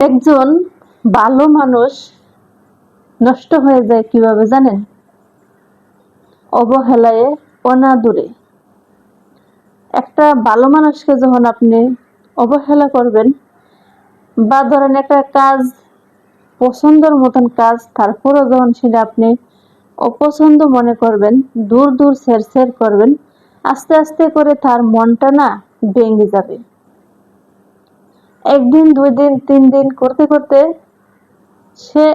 একজন ভালো মানুষ নষ্ট হয়ে যায় কীভাবে জানেন? অবহেলায় অনাদুরে। একটা ভালো মানুষকে যখন আপনি অবহেলা করবেন বা ধরেন একটা কাজ, পছন্দর মতন কাজ, তারপরও যখন সেটা আপনি অপছন্দ মনে করবেন, দূর দূর সের ছেড় করবেন, আস্তে আস্তে করে তার মনটা না ভেঙে যাবে। একদিন, দুই দিন, তিন দিন করতে করতে সে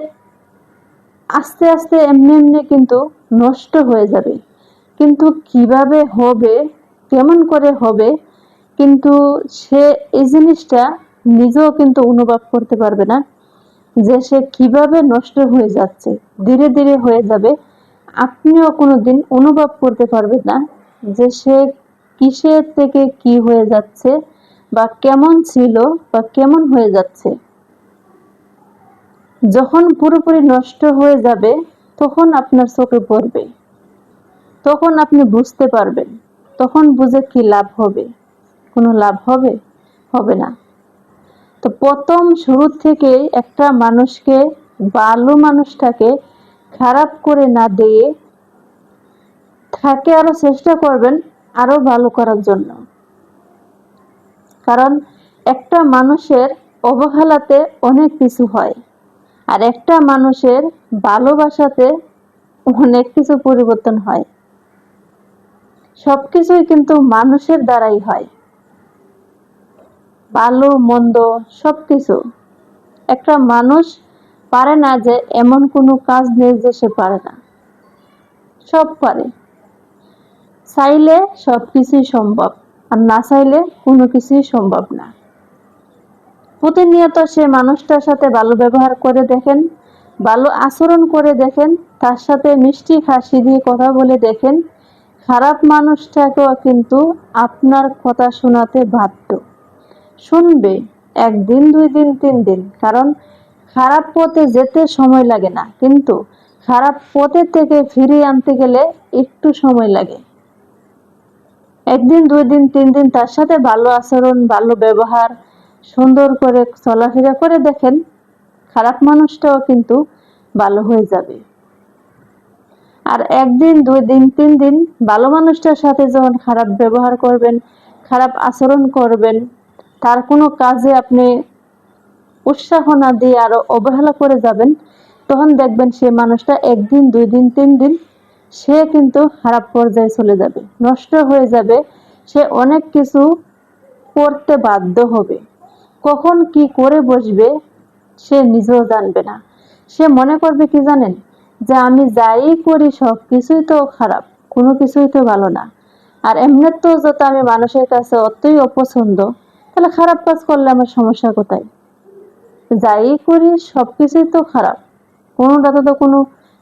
আস্তে আস্তে এমনি এমনি কিন্তু নষ্ট হয়ে যাবে। কিন্তু কীভাবে হবে, কেমন করে হবে, কিন্তু সে এই জিনিসটা নিজেও কিন্তু অনুভব করতে পারবে না যে সে কীভাবে নষ্ট হয়ে যাচ্ছে। ধীরে ধীরে হয়ে যাবে। আপনিও কোনোদিন অনুভব করতে পারবেন না যে সে কিসের থেকে কি হয়ে যাচ্ছে। বা কেমন ছিল বা কেমন হয়ে যাচ্ছে। যখন পুরোপুরি নষ্ট হয়ে যাবে, তখন আপনার চোখে পড়বে। তখন আপনি বুঝতে পারবেন, তখন বুঝে কি লাভ হবে। কোনো লাভ হবে? হবে না। তো প্রথম শুরু থেকে একটা মানুষকে, ভালো মানুষটাকে খারাপ করে না দিয়ে থাকে আরও চেষ্টা করবেন আরও ভালো করার জন্য। কারণ একটা মানুষের অবহেলাতে অনেক কিছু হয়। আর একটা মানুষের ভালোবাসাতে অনেক কিছু পরিবর্তন হয়। সবকিছুই কিন্তু মানুষের দ্বারাই হয়। ভালো, মন্দ সবকিছু। একটা মানুষ পারে না যে এমন কোনো কাজ নেই যে সে পারে না। সব পারে। চাইলে সব কিছুই সম্ভব। আর না চাইলে কোনো কিছুই সম্ভব না। প্রতিনিয়ত সে মানুষটার সাথে ভালো ব্যবহার করে দেখেন ভালো আচরণ করে দেখেন, তার সাথে মিষ্টি হাসি দিয়ে কথা বলে দেখেন, খারাপ মানুষটাকেও কিন্তু আপনার কথা শোনাতে বাধ্য। শুনবে, একদিন, দুই দিন, তিন দিন, কারণ খারাপ পথে যেতে সময় লাগে না, কিন্তু খারাপ পথে থেকে ফিরিয়ে আনতে গেলে একটু সময় লাগে। একদিন দুই দিন তিন দিন তার সাথে ভালো আচরণ, ভালো ব্যবহার, সুন্দর করে চলাফেরা করে দেখেন, খারাপ মানুষটাও কিন্তু ভালো হয়ে যাবে। আর একদিন দুই দিন তিন দিন ভালো মানুষটার সাথে যখন খারাপ ব্যবহার করবেন, খারাপ আচরণ করবেন, তার কোনো কাজে আপনি উৎসাহ না দিয়ে আরও অবহেলা করে যাবেন, তখন দেখবেন সে মানুষটা একদিন দুই দিন তিন দিন সে কিন্তু খারাপ পর্যায়ে চলে যাবে, নষ্ট হয়ে যাবে, সে অনেক কিছু করতে বাধ্য হবে। কখন কি করে বসবে সে নিজেও জানবে না। সে মনে করবে কি জানেন? যে আমি যাই করি সব কিছুই তো খারাপ, কোনো কিছুই তো ভালো না। আর এমনি তো যত আমি মানুষের কাছে অতই অপছন্দ, তাহলে খারাপ কাজ করলে আমার সমস্যা কোথায়? যাই করি সব কিছুই তো খারাপ, কোনোটাতে তো কোনো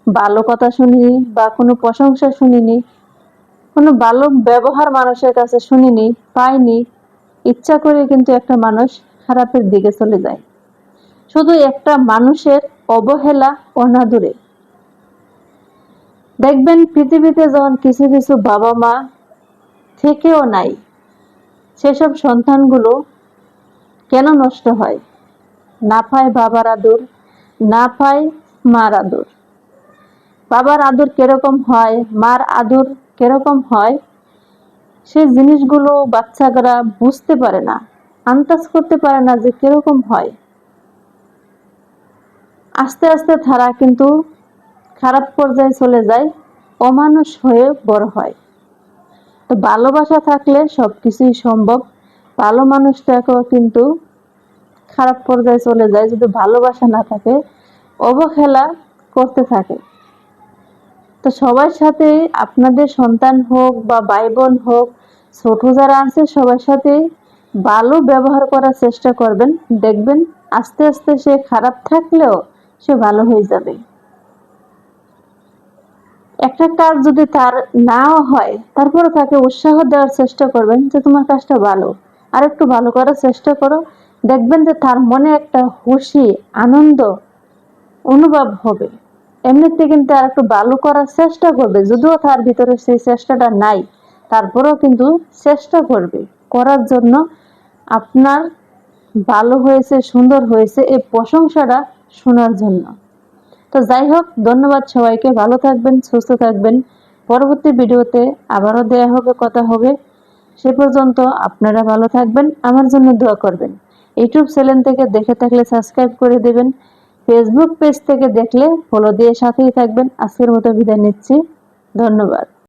ভালো কথা শুনিনি বা কোনো প্রশংসা শুনিনি, কোনো ভালো ব্যবহার মানুষের কাছে শুনিনি, পাইনি, ইচ্ছা করে কিন্তু একটা মানুষ খারাপের দিকে চলে যায়। শুধু একটা মানুষের অবহেলা অনাদুরে। দেখবেন পৃথিবীতে যখন কিছু কিছু বাবা মা থেকেও নাই, সেসব সন্তানগুলো কেন নষ্ট হয়? না পায় বাবার আদর, না পায় মার আদর। বাবার আদর কীরকম হয়, মার আদর কীরকম হয়, সে জিনিসগুলো বাচ্চারা বুঝতে পারে না, আন্দাজ করতে পারে না যে কীরকম হয়। আস্তে আস্তে তারা কিন্তু খারাপ পর্যায়ে চলে যায়, অমানুষ হয়ে বড় হয়। তো ভালোবাসা থাকলে সব কিছুই সম্ভব, ভালো মানুষটাকেও কিন্তু খারাপ পর্যায়ে চলে যায়, যদি ভালোবাসা না থাকে, অবহেলা করতে থাকে। তো সবার সাথে আপনাদের সন্তান হোক বা ভাই বোন হোক, ছোট যারা আছে সবার সাথে ভালো ব্যবহার করার চেষ্টা করবেন। দেখবেন আস্তে আস্তে সে খারাপ থাকলেও সে ভালো হয়ে যাবে। একটা কাজ যদি তার নাও হয় তারপরে তাকে উৎসাহ দেওয়ার চেষ্টা করবেন যে তোমার কাজটা ভালো। আর একটু ভালো করার চেষ্টা করো। দেখবেন যে তার মনে একটা খুশি, আনন্দ অনুভব হবে। এমনিতে কিন্তু আর একটু ভালো করার চেষ্টা করবে, যদিও তার ভিতরে সেই চেষ্টাটা নাই, তারপরেও কিন্তু চেষ্টা করবে। করার জন্য আপনার ভালো হয়েছে, সুন্দর হয়েছে, এই প্রশংসাটা শোনার জন্য। তো যাই হোক, ধন্যবাদ সবাইকে, ভালো থাকবেন, সুস্থ থাকবেন। পরবর্তী ভিডিওতে আবারও দেয়া হবে, কথা হবে। সে পর্যন্ত আপনারা ভালো থাকবেন, আমার জন্য দোয়া করবেন। ইউটিউব চ্যানেল থেকে দেখে থাকলে সাবস্ক্রাইব করে দেবেন। ফেসবুক পেজ থেকে দেখলে ফলো দিয়ে সাথেই থাকবেন। আজকের মতো বিদায় নিচ্ছি। ধন্যবাদ।